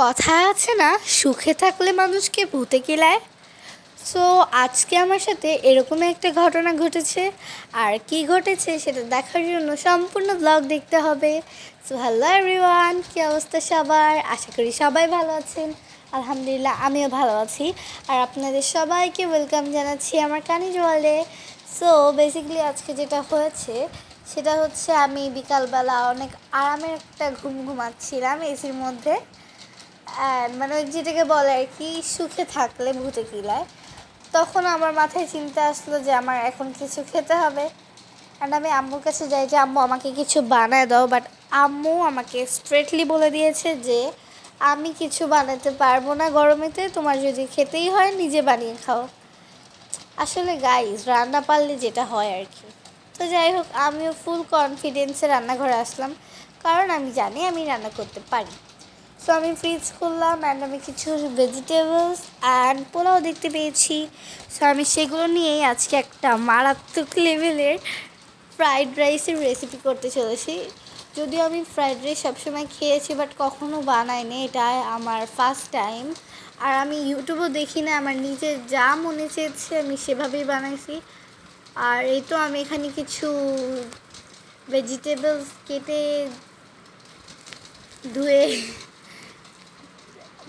কথা আছে না, সুখে থাকলে মানুষকে ভূতে কিলায় সো আজকে আমার সাথে এরকম একটা ঘটনা ঘটেছে। আর কি ঘটেছে সেটা দেখার জন্য সম্পূর্ণ ব্লগ দেখতে হবে। সো হ্যালো এভরিওয়ান কী অবস্থা সবার? আশা করি সবাই ভালো আছেন। আলহামদুলিল্লাহ, আমিও ভালো আছি। আর আপনাদের সবাইকে ওয়েলকাম জানাচ্ছি আমার কানি ওয়ার্ল্ডে সো বেসিক্যালি আজকে যেটা হয়েছে, সেটা হচ্ছে আমি বিকালবেলা অনেক আরামের একটা ঘুম ঘুমাচ্ছিলাম এসির মধ্যে। মানে যেটাকে বলে আর কি, সুখে থাকলে ভূতে কিলায় তখন আমার মাথায় চিন্তা আসলো যে আমার এখন কিছু খেতে হবে। অ্যান্ড আমি আম্মুর কাছে যাই যে, আম্মু, আমাকে কিছু বানায় দাও। বাট আম্মু আমাকে স্ট্রেটলি বলে দিয়েছে যে, আমি কিছু বানাতে পারব না গরমেতে, তোমার যদি খেতেই হয়, নিজে বানিয়ে খাও। আসলে গাইজ রান্না পারলে যেটা হয় আর কি। তো যাই হোক, আমিও ফুল কনফিডেন্সে রান্নাঘরে আসলাম। কারণ আমি জানি আমি রান্না করতে পারি। সো আমি ফ্রিজ খুললাম অ্যান্ড আমি কিছু ভেজিটেবলস অ্যান্ড পোলাও দেখতে পেয়েছি। সো আমি সেগুলো নিয়েই আজকে একটা মারাত্মক লেভেলের ফ্রাইড রাইসের রেসিপি করতে চলেছি। যদিও আমি ফ্রাইড রাইস সবসময় খেয়েছি বাট কখনো বানাইনি এটা আমার ফার্স্ট টাইম আর আমি ইউটিউবও দেখি না, আমার নিজের যা মনে চেয়েছে আমি সেভাবেই বানাইছি। আর এই তো আমি এখানে কিছু ভেজিটেবলস কেটে ধুয়ে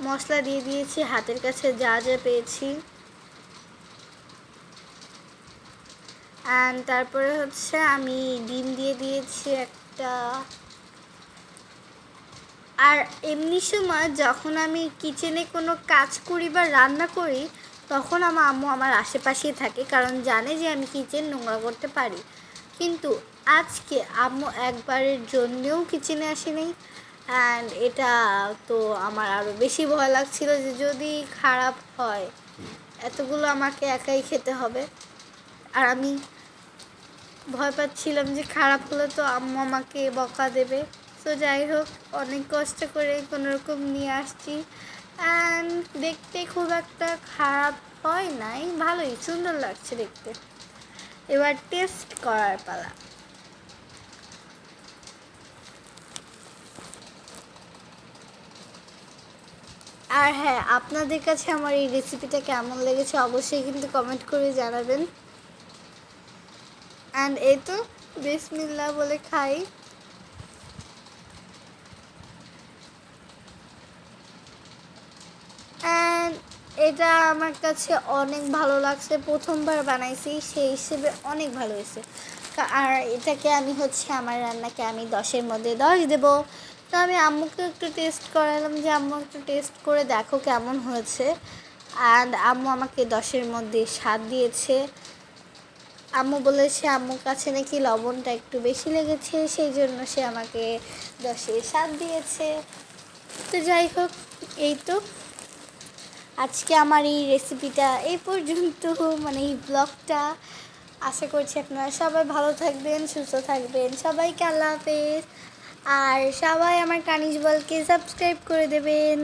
মশলা দিয়ে দিয়েছি, হাতের কাছে যা যা পেয়েছি। অ্যান্ড তারপরে হচ্ছে আমি ডিম দিয়ে দিয়েছি একটা। আর এমনি সময় যখন আমি কিচেনে কোনো কাজ করি বা রান্না করি, তখন আমার আম্মু আমার আশেপাশেই থাকে, কারণ জানে যে আমি কিচেন নোংরা করতে পারি। কিন্তু আজকে আম্মু একবারের জন্যেও কিচেনে আসেনি অ্যান্ড এটা তো আমার আরও বেশি ভয় লাগছিল যে যদি খারাপ হয়, এতগুলো আমাকে একাই খেতে হবে। আর আমি ভয় পাচ্ছিলাম যে খারাপ হলে তো আম্মু আমাকে বকা দেবে। তো যাই হোক, অনেক কষ্ট করে কোনো রকম নিয়ে আসছি। অ্যান্ড দেখতে খুব একটা খারাপ হয় নাই, ভালোই সুন্দর লাগছে দেখতে। এবার টেস্ট করার পালা। আর হ্যাঁ আপনাদের কাছে আমার এই রেসিপিটা কেমন লেগেছে অবশ্যই কিন্তু কমেন্ট করে জানাবেন। অ্যান্ড এই তো বিসমিল্লা বলে খাই। এটা আমার কাছে অনেক ভালো লাগছে। প্রথমবার বানাইছি, সেই হিসেবে অনেক ভালো হয়েছে। আর এটাকে আমি হচ্ছে আমার রান্নাকে আমি দশের মধ্যে দশ দেবো। তো আমি আম্মুকে একটু টেস্ট করালাম যে, আম্মু একটু টেস্ট করে দেখো কেমন হয়েছে। আর আম্মু আমাকে দশের মধ্যে স্বাদ দিয়েছে। আম্মু বলেছে আম্মুর কাছে নাকি লবণটা একটু বেশি লেগেছে, সেই জন্য সে আমাকে দশে স্বাদ দিয়েছে। তো যাই হোক, এই তো। আজকে আমার এই রেসিপিটা এই পর্যন্ত মানে এই ব্লগটা আশা করছি আপনারা সবাই ভালো থাকবেন, সুস্থ থাকবেন। সবাইকে আল্লাহ হাফেজ। আর সবাই আমার কানিজ বলকে সাবস্ক্রাইব করে দেবেন।